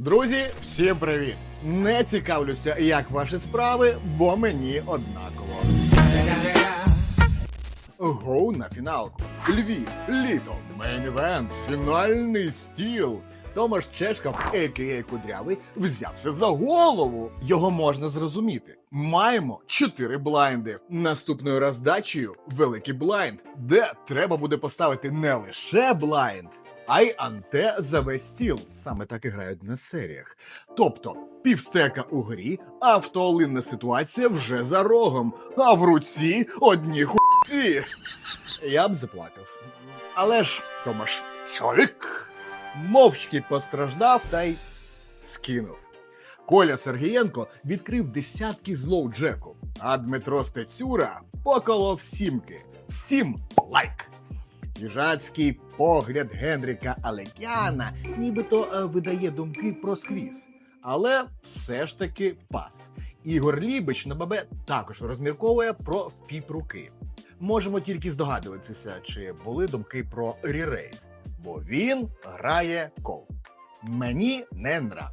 Друзі, всім привіт! Не цікавлюся, як ваші справи, бо мені однаково. Гоу на фіналку. Львів, літо, мейн-івент, фінальний стіл. Томаш Чешков, а.к.а. Кудрявий, взявся за голову. Його можна зрозуміти. Маємо чотири блайнди. Наступною роздачею великий блайнд, де треба буде поставити не лише блайнд, а й анте за весь стіл. Саме так і грають на серіях. Тобто півстека у грі, автоолинна ситуація вже за рогом, а в руці одні хуйці. Я б заплакав. Але ж Томаш чоловік мовчки постраждав та й скинув. Коля Сергієнко відкрив десятки злоу Джеку, а Дмитро Стецюра поколов сімки. Всім лайк! Їжацький погляд Генріка Алекяна нібито е, видає думки про сквіз. Але все ж таки пас. Ігор Лібич на бабе також розмірковує про впіп руки. Можемо тільки здогадуватися, чи були думки про ререйс, бо він грає кол. Мені не нрав.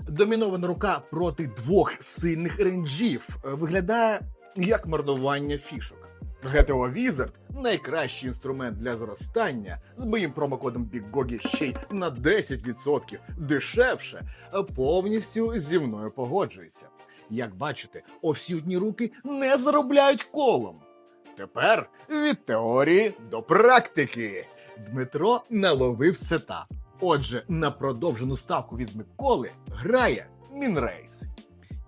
Домінована рука проти двох сильних ренджів е, виглядає як марнування фішок. GTO Wizard – найкращий інструмент для зростання з моїм промокодом BigGogi ще й на 10% дешевше, повністю зі мною погоджується. Як бачите, овсютні руки не заробляють колом. Тепер від теорії до практики. Дмитро наловив сета. Отже, на продовжену ставку від Миколи грає Мінрейс.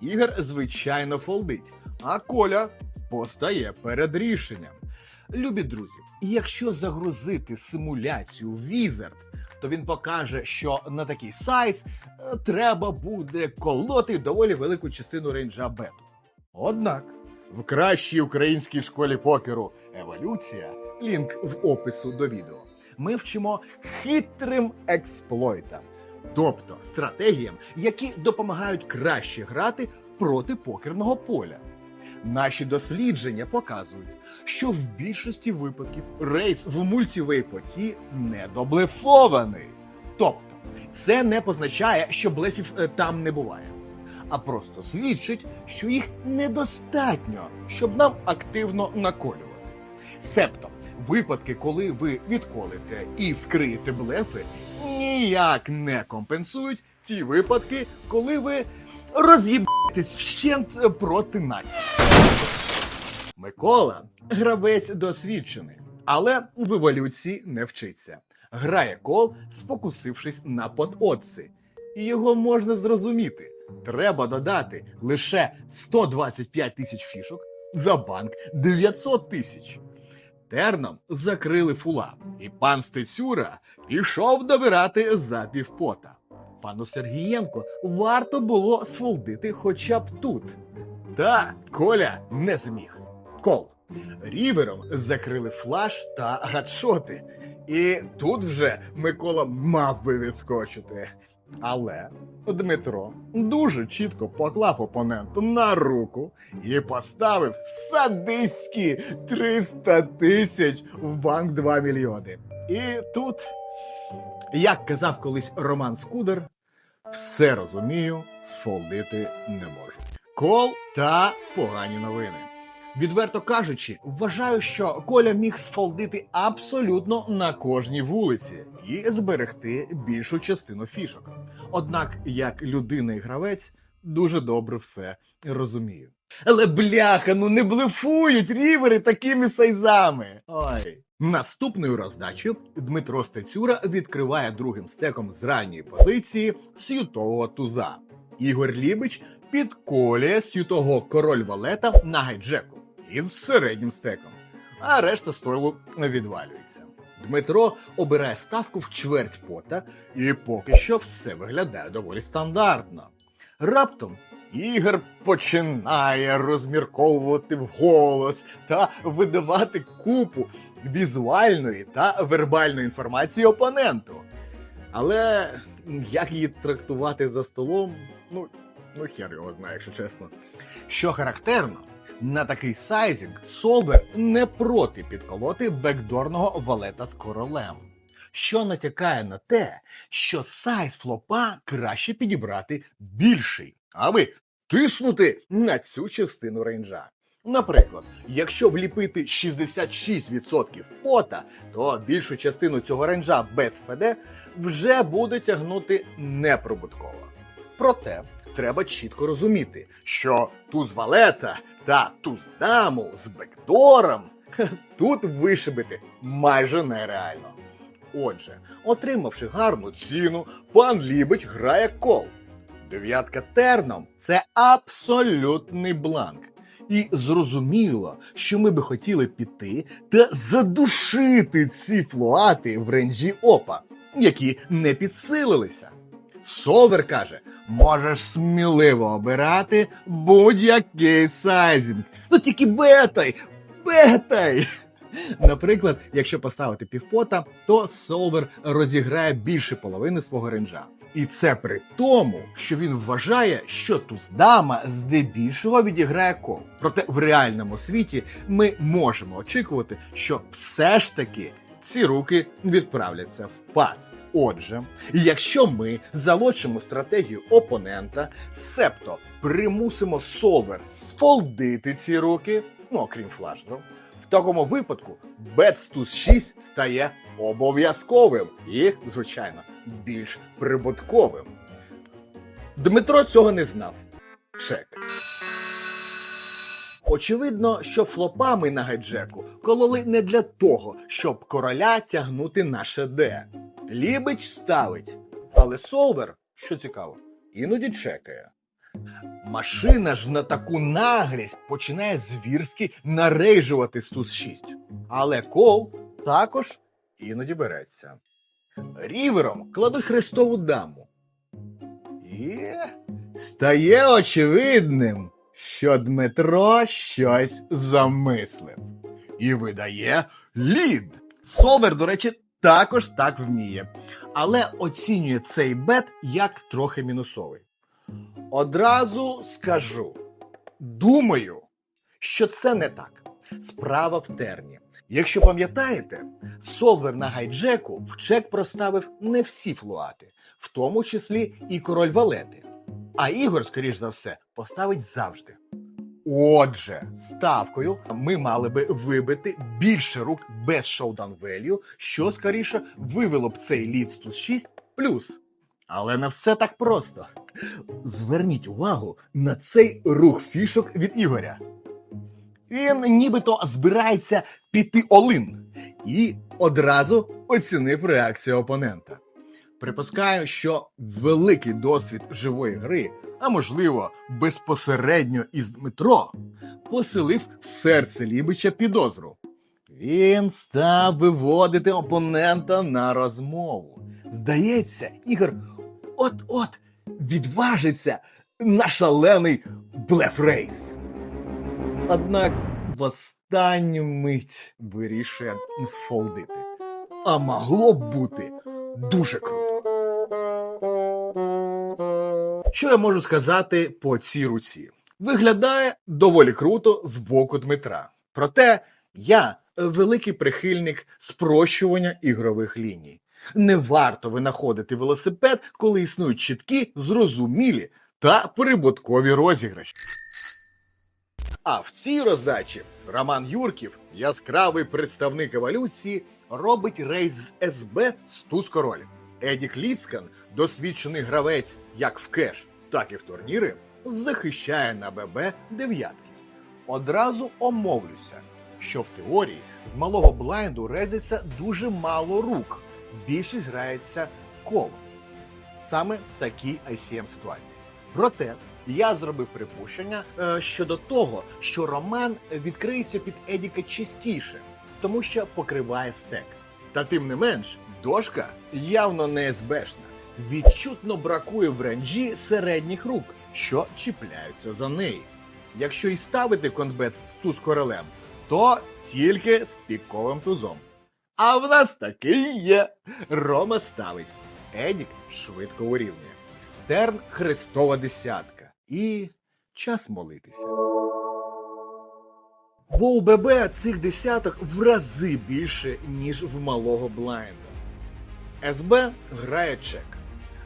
Ігор, звичайно, фолдить, а Коля постає перед рішенням. Любі друзі, якщо загрузити симуляцію Wizard, то він покаже, що на такий сайз е, треба буде колоти доволі велику частину рейнджа бету. Однак в кращій українській школі покеру Еволюція, лінк в опису до відео, ми вчимо хитрим експлойтам, тобто стратегіям, які допомагають краще грати проти покерного поля. Наші дослідження показують, що в більшості випадків рейс в мультівейпоті не доблефований. Тобто, це не позначає, що блефів е, там не буває, а просто свідчить, що їх недостатньо, щоб нам активно наколювати. Себто, випадки, коли ви відколите і вскриєте блефи, ніяк не компенсують ті випадки, коли ви роз'їбаєтесь вщент проти нації. Микола гравець досвідчений, але в еволюції не вчиться. Грає кол, спокусившись на подотці. І його можна зрозуміти. Треба додати лише 125 тисяч фішок за банк 900 тисяч. Терном закрили фула, і пан Стецюра пішов добирати за півпота. Пану Сергієнко варто було сфолдити хоча б тут. Та Коля не зміг. Кол. Рівером закрили флаш та гадшоти. І тут вже Микола мав би відскочити. Але Дмитро дуже чітко поклав опоненту на руку і поставив садистські 300 тисяч в банк 2 мільйони. І тут, як казав колись Роман Скудер, все розумію, сфолдити не можу. Кол та погані новини. Відверто кажучи, вважаю, що Коля міг сфолдити абсолютно на кожній вулиці і зберегти більшу частину фішок. Однак, як людина і гравець, дуже добре все розумію. Але бляха, ну не блефують рівери такими сайзами. Ой. Наступною роздачею Дмитро Стецюра відкриває другим стеком з ранньої позиції сютового туза. Ігор Лібич підколює сютого король валета на гайджеку із середнім стеком, а решта стойлу відвалюється. Дмитро обирає ставку в чверть пота, і поки що все виглядає доволі стандартно. Раптом Ігор починає розмірковувати вголос та видавати купу візуальної та вербальної інформації опоненту. Але як її трактувати за столом, ну, ну хер його знає, якщо чесно. Що характерно, на такий сайзінг Солбер не проти підколоти бекдорного валета з королем. що натякає на те, що сайз флопа краще підібрати більший, аби тиснути на цю частину рейнджа. Наприклад, якщо вліпити 66% пота, то більшу частину цього рейнджа без ФД вже буде тягнути неприбутково. Проте треба чітко розуміти, що туз валета та туз даму з бекдором тут вишибити майже нереально. Отже, отримавши гарну ціну, пан Лібич грає кол. Дев'ятка терном це абсолютний бланк. І зрозуміло, що ми би хотіли піти та задушити ці флуати в ренджі опа, які не підсилилися. Совер каже: можеш сміливо обирати будь-який сайзінг. Ну тільки бетай! Бетай! Наприклад, якщо поставити півпота, то Солвер розіграє більше половини свого ренджа. І це при тому, що він вважає, що туздама здебільшого відіграє кол. Проте в реальному світі ми можемо очікувати, що все ж таки ці руки відправляться в пас. Отже, якщо ми залочимо стратегію опонента, себто примусимо солвер сфолдити ці руки, ну окрім флашдру, в такому випадку Бетстус 6 стає обов'язковим і, звичайно, більш прибутковим. Дмитро цього не знав. Чек. Очевидно, що флопами на гайджеку кололи не для того, щоб короля тягнути на ШД. Лібич ставить, але Солвер, що цікаво, іноді чекає. Машина ж на таку наглість починає звірськи нарейжувати стус 6. Але кол також іноді береться. Рівером кладуть хрестову даму. І стає очевидним, що Дмитро щось замислив. І видає лід. Солвер, до речі, також так вміє, але оцінює цей бет як трохи мінусовий. Одразу скажу: думаю, що це не так. Справа в терні. Якщо пам'ятаєте, Солвер на гайджеку в чек проставив не всі флуати, в тому числі і король валети. А Ігор, скоріш за все, поставить завжди. Отже, ставкою ми мали би вибити більше рук без шоудан велью, що скоріше вивело б цей лідстус 6 плюс. Але не все так просто. Зверніть увагу на цей рух фішок від Ігоря. Він нібито збирається піти олин і одразу оцінив реакцію опонента. Припускаю, що великий досвід живої гри, а можливо, безпосередньо із Дмитро, поселив в серце Лібича підозру. Він став виводити опонента на розмову. Здається, Ігор от-от відважиться на шалений блефрейс. Однак в останню мить вирішує сфолдити. А могло б бути дуже круто. Що я можу сказати по цій руці? Виглядає доволі круто з боку Дмитра. Проте я великий прихильник спрощування ігрових ліній. Не варто винаходити велосипед, коли існують чіткі, зрозумілі та прибуткові розіграші. А в цій роздачі Роман Юрків, яскравий представник еволюції, робить рейс з СБ з туз король. Едік Ліцкан, досвідчений гравець як в кеш, так і в турніри, захищає на ББ дев'ятки. Одразу омовлюся, що в теорії з малого блайнду резиться дуже мало рук. Більшість грається колом. Саме такі ICM ситуації. Проте я зробив припущення е, щодо того, що Роман відкриється під Едіка частіше, тому що покриває стек. Та тим не менш, дошка явно не. Відчутно бракує в ренджі середніх рук, що чіпляються за неї. Якщо і ставити конбет з туз королем, то тільки з піковим тузом. А в нас такий є. Рома ставить. Едік швидко урівнює. Терн Христова десятка. І час молитися. Бо у ББ цих десяток в рази більше, ніж в малого блайнда. СБ грає чек.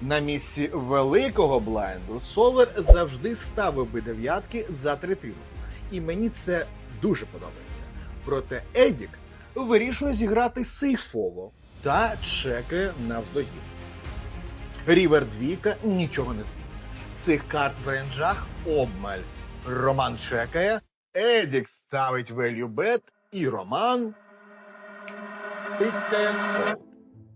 На місці великого блайнду Солвер завжди ставив би дев'ятки за третину. І мені це дуже подобається. Проте Едік вирішує зіграти сейфово та чекає навздогін. Рівер двійка нічого не змінює. Цих карт в ренджах обмаль. Роман чекає, Едік ставить bet, і Роман тискає кол.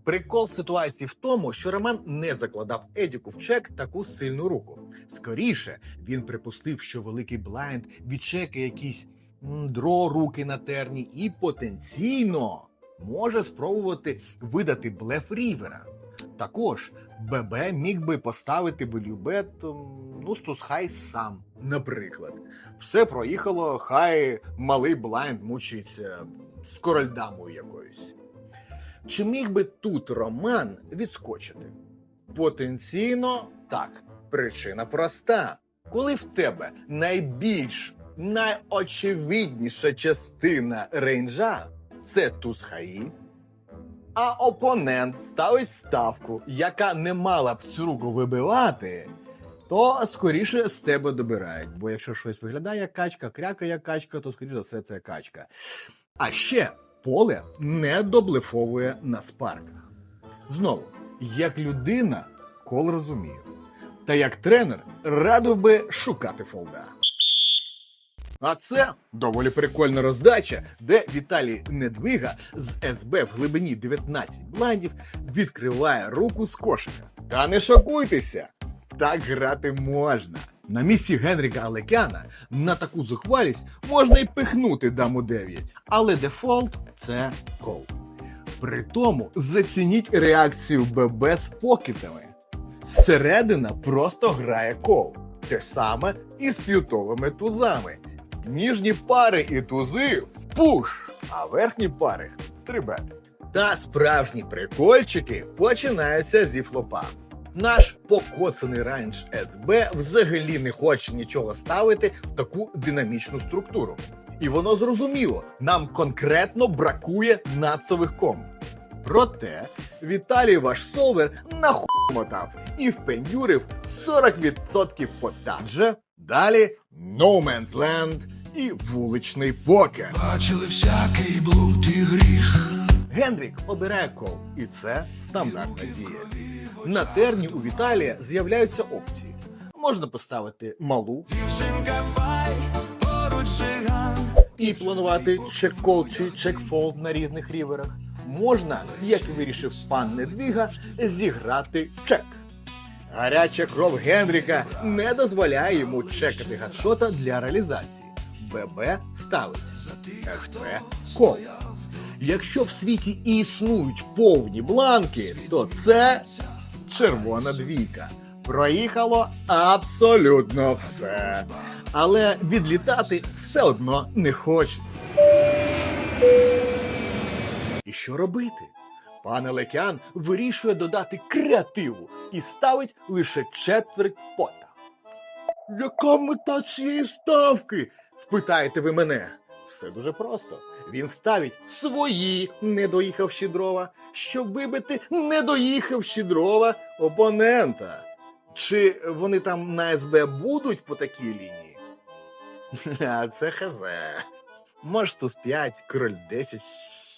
Прикол ситуації в тому, що Роман не закладав Едіку в чек таку сильну руку. Скоріше він припустив, що великий блайнд відчекає якісь дро руки на терні і потенційно може спробувати видати блеф Рівера. Також ББ міг би поставити Белюбет, ну, стус хай сам, наприклад. Все проїхало, хай малий блайнд мучиться з корольдамою якоюсь. Чи міг би тут Роман відскочити? Потенційно так. Причина проста. Коли в тебе найбільш найочевидніша частина рейнджа це туз хаї, а опонент ставить ставку, яка не мала б цю руку вибивати, то скоріше з тебе добирають. Бо якщо щось виглядає як качка, крякає як качка, то скоріше за все це качка. А ще поле не доблефовує на спарках. Знову, як людина, кол розумію. Та як тренер радив би шукати фолда. А це доволі прикольна роздача, де Віталій Недвига з СБ в глибині 19 блайндів відкриває руку з кошика. Та не шокуйтеся! Так грати можна. На місці Генріка Алекяна на таку зухвалість можна й пихнути даму 9, але дефолт це кол. При тому зацініть реакцію ББ з покетами. Середина просто грає кол. Те саме і з світовими тузами. Ніжні пари і тузи в пуш, а верхні пари в трибет. Та справжні прикольчики починаються зі флопа. Наш покоцаний рейндж СБ взагалі не хоче нічого ставити в таку динамічну структуру. І воно зрозуміло, нам конкретно бракує нацових комб. Проте Віталій ваш солвер нахумотав і впендюрив 40% пота. Адже далі No Man's Land і вуличний покер. Бачили всякий блуд і гріх. Генрік обирає кол, і це стандартна дія. На терні у Віталія з'являються опції. Можна поставити малу і планувати чек-кол чи чек-фолд на різних ріверах. Можна, як вирішив пан Недвіга, зіграти чек. Гаряча кров Генріка не дозволяє йому чекати гадшота для реалізації. ББ ставить ФП кол. Якщо в світі і існують повні бланки, то це червона двійка. Проїхало абсолютно все. Але відлітати все одно не хочеться. І що робити? Пан Елекян вирішує додати креативу і ставить лише четверть пота. Яка мета цієї ставки? спитаєте ви мене. Все дуже просто. Він ставить свої недоїхавші дрова, щоб вибити недоїхавші дрова опонента. Чи вони там на СБ будуть по такій лінії? А це хз. Може, туз 5, король 10,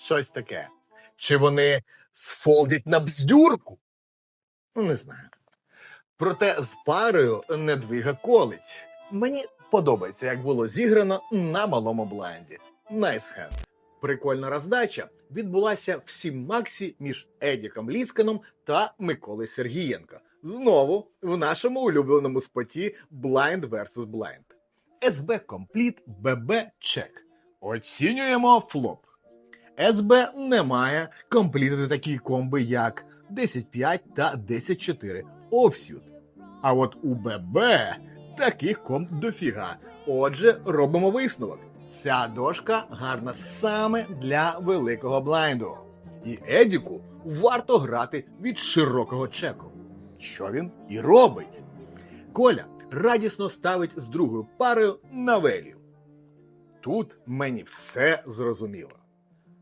щось таке. Чи вони сфолдять на бздюрку? Ну, не знаю. Проте з парою недвига колить. Мені подобається, як було зіграно на малому блайнді. Найс хенд. Прикольна роздача відбулася в сім максі між Едіком Лісканом та Миколою Сергієнко. Знову в нашому улюбленому споті Blind vs. Blind. СБ Компліт ББ Чек. Оцінюємо флоп. СБ не має комплітити такі комби, як 10-5 та 10-4 Offsuit. А от у ББ таких комп дофіга. Отже, робимо висновок. Ця дошка гарна саме для великого блайнду. І Едіку варто грати від широкого чеку. Що він і робить. Коля радісно ставить з другою парою на велію. Тут мені все зрозуміло.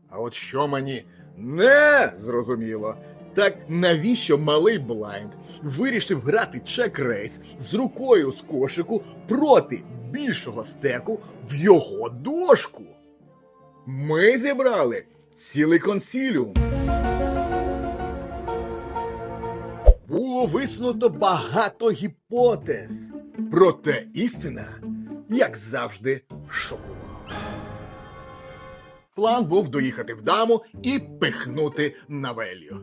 А от що мені не зрозуміло, Так навіщо малий Блайнд вирішив грати чек-рейс з рукою з кошику проти більшого стеку в його дошку? Ми зібрали цілий консіліум. Було висунуто багато гіпотез. Проте істина, як завжди, шокувала. План був доїхати в даму і пихнути на велью.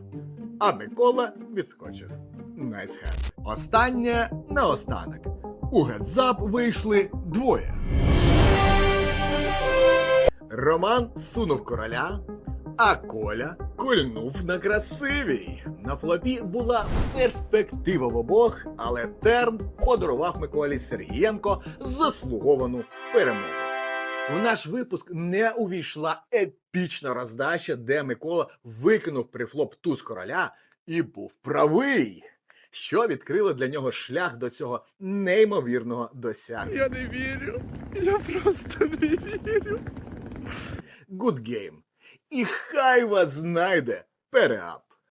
А Микола відскочив. Найс хеп. Останнє наостанок. У гетзап вийшли двоє. Роман сунув короля, а Коля кольнув на красивій. На флопі була перспектива в обох, але Терн подарував Миколі Сергієнко заслуговану перемогу. В наш випуск не увійшла епічна роздача, де Микола викинув прифлоп туз короля і був правий, що відкрило для нього шлях до цього неймовірного досягнення. Я не вірю. Я просто не вірю. Good game. І хай вас знайде переап.